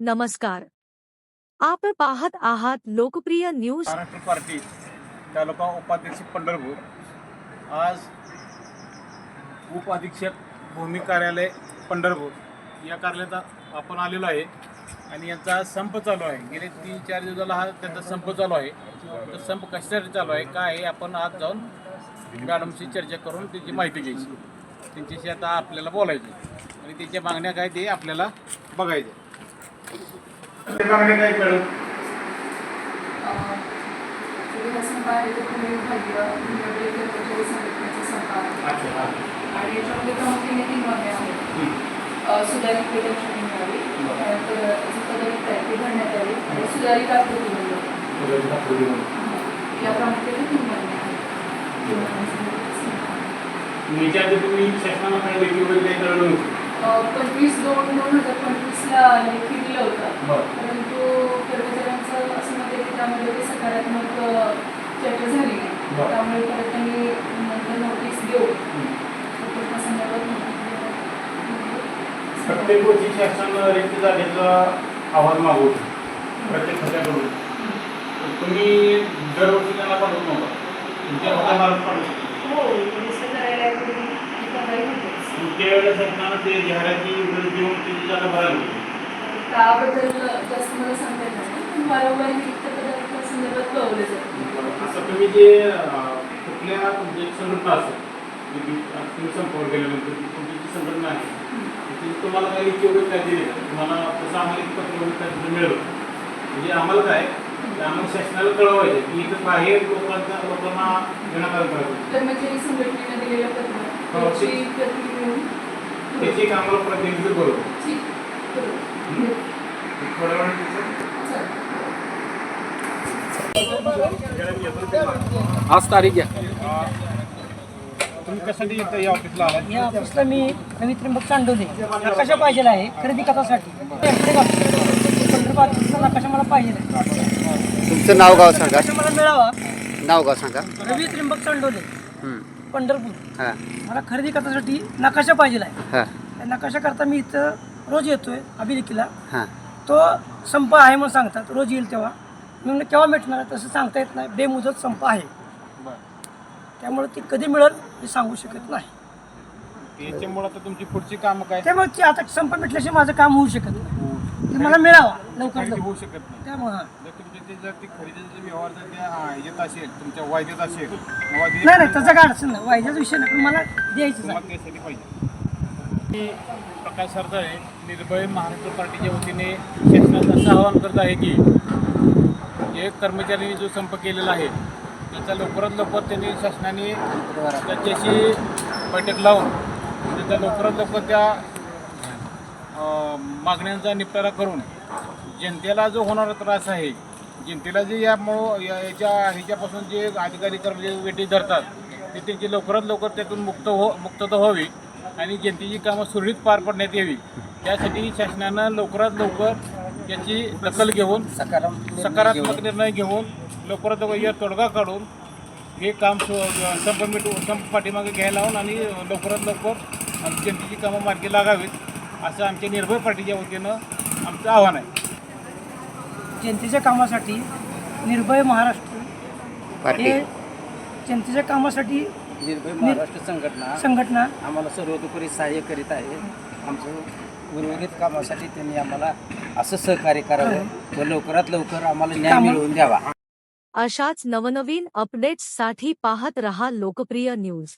नमस्कार. आपण पाहत आहात लोकप्रिय न्यूज. महाराष्ट्र पार्टी तालुका उपाध्यक्ष पंढरपूर. आज उपाधीक्षक भूमी कार्यालय पंढरपूर या कार्यालयात आपण आलेलो आहे आणि यांचा संप चालू आहे. गेले तीन चार दिवसाला हा त्यांचा संप चालू आहे. तर संप कशासाठी चालू आहे काय आहे आपण आज जाऊन मॅडमशी चर्चा करून त्याची माहिती घ्यायची. त्यांच्याशी आता आपल्याला बोलायचं आणि त्यांच्या मागण्या काय ते आपल्याला बघायचं काय आणि याच्यामध्ये प्रामुख्याने तीन मागण्या आहेत. सुधारित वेतन श्रेणी मिळावी त्यानंतर जी पदवी आहे ती भरण्यात यावी आणि सुधारित आकृती मिळावी या प्रामुख्याने तीन मागण्या आहेत. तीन मागण्यांसाठी विचारते तुम्ही शासनाला काही काही कळलं नव्हतं पंचवीस दोन दोन हजार पंचवीसला लेखी दिलं होतं. परंतु कर्मचाऱ्यांचं असं मत आहे की त्यामध्ये काही सकारात्मक चर्चा झाली नाही. त्यामुळे परत त्यांनी नंतर नोटीस देऊ. प्रत्येक गोष्टी शासन रिक्त जागेचा आव्हान मागवतो प्रत्येक खात्याकडून तुम्ही दरवर्षी त्यांना पाठवत नव्हता. तुमच्या खात्यामार्फत पाठवतो. तुमच्या वेळेला शासनानं ते जाहिराती वगैरे देऊन त्याची जागा भरायला होती त्याबद्दल जास्त मला सांगता नाही पण वारंवार संदर्भात कळवले जाते. असं तुम्ही जे कुठल्या एक संघटना असेल तुम्ही संपर्क केल्यानंतर ती तुमची जी संघटना आहे ती तुम्हाला काही लिखी वगैरे काय दिली का? तुम्हाला तसं आम्हाला एक पत्र वगैरे काय मिळलं. म्हणजे आम्हाला काय आम्हाला शासनाला कळवायचं की इथं बाहेर लोकांच्या लोकांना विनाकारण करायचं कर्मचारी संघटनेनं दिलेलं पत्र त्याची एक आम्हाला. थोड्या चालेल. आज तारीख घ्या तुम्ही कशासाठी इथं या ऑफिसला आला या ऑफिसला मी रवी त्र्यंबक चांडोले. नकाशा पाहिजे आहे? खरेदी पंढरपूर नकाशा मला पाहिजे तुमचं नाव गाव सांगा. मला मिळावा. नाव गाव सांगा. रवी त्र्यंबक चांडोले. पंढरपूर. हां. मला खरेदी करण्यासाठी नकाशा पाहिजे आहे. हां. त्या नकाशा करता मी इथं रोज येतोय अभिलिखीला. हां. तो संप आहे म्हणून सांगतात रोज येईल तेव्हा. मी म्हणलं केव्हा भेटणार आहे? तसं सांगता येत नाही. बेमुदत संप आहे. त्यामुळे ती कधी मिळेल हे सांगू शकत नाही. याच्यामुळे आता तुमची पुढची कामं काय? त्यामुळे ती आता संप भेटल्याशिवाय माझं काम होऊ शकत नाही. ते मला मिळावा लवकर खरेदी लवकर. होऊ शकत नाही. त्यामुळे. जर तुमचे जर ती खरेदीचा व्यवहार जर त्या येत असेल तुमच्या वायदेत असेल नाही नाही त्याचा काय अडचण नाही. वायद्याचा विषय नाही पण मला द्यायचं तुम्हाला त्यासाठी पाहिजे. मी प्रकाश सरदाळे निर्भय महाराष्ट्र पार्टीच्या वतीने शासनाचं असं आवाहन करत आहे की एक कर्मचाऱ्यांनी जो संप केलेला आहे त्याचा लवकरात लवकर त्यांनी शासनाने त्याच्याशी बैठक लावून त्याचा लवकरात लवकर त्या अं, मागण्यांचा निपटारा करून जनतेला जो होणारा त्रास आहे जनतेला जे यामुळं या याच्या ह्याच्यापासून जे अधिकारी कर्मचारी वेटी धरतात ते त्यांची लवकरात लवकर त्यातून मुक्त हो मुक्तता व्हावी आणि जनतेची कामं सुरळीत पार पडण्यात यावी. त्यासाठी शासनानं लवकरात लवकर याची दखल घेऊन सकारात्मक निर्णय घेऊन लवकरात लवकर या तोडगा काढून हे काम संप मिटू संप पाठीमागे घ्यायला लावून आणि लवकरात लवकर जनतेची कामं मार्गी लागावीत असं आमच्या निर्भय पार्टीच्या वतीनं आमचं आव्हान आहे. जनतेच्या कामासाठी निर्भय महाराष्ट्र पार्टी. हे जनतेच्या कामासाठी निर्भय महाराष्ट्र संघटना संघटना. आम्हाला सर्वतोपरी सहाय्य करीत आहे. आमचं उर्वरित कामासाठी त्यांनी आम्हाला असं सहकार्य करावं व लवकरात लवकर आम्हाला न्याय कामं- मिळवून द्यावा. अशाच नवनवीन अपडेट्ससाठी पाहत रहा लोकप्रिय न्यूज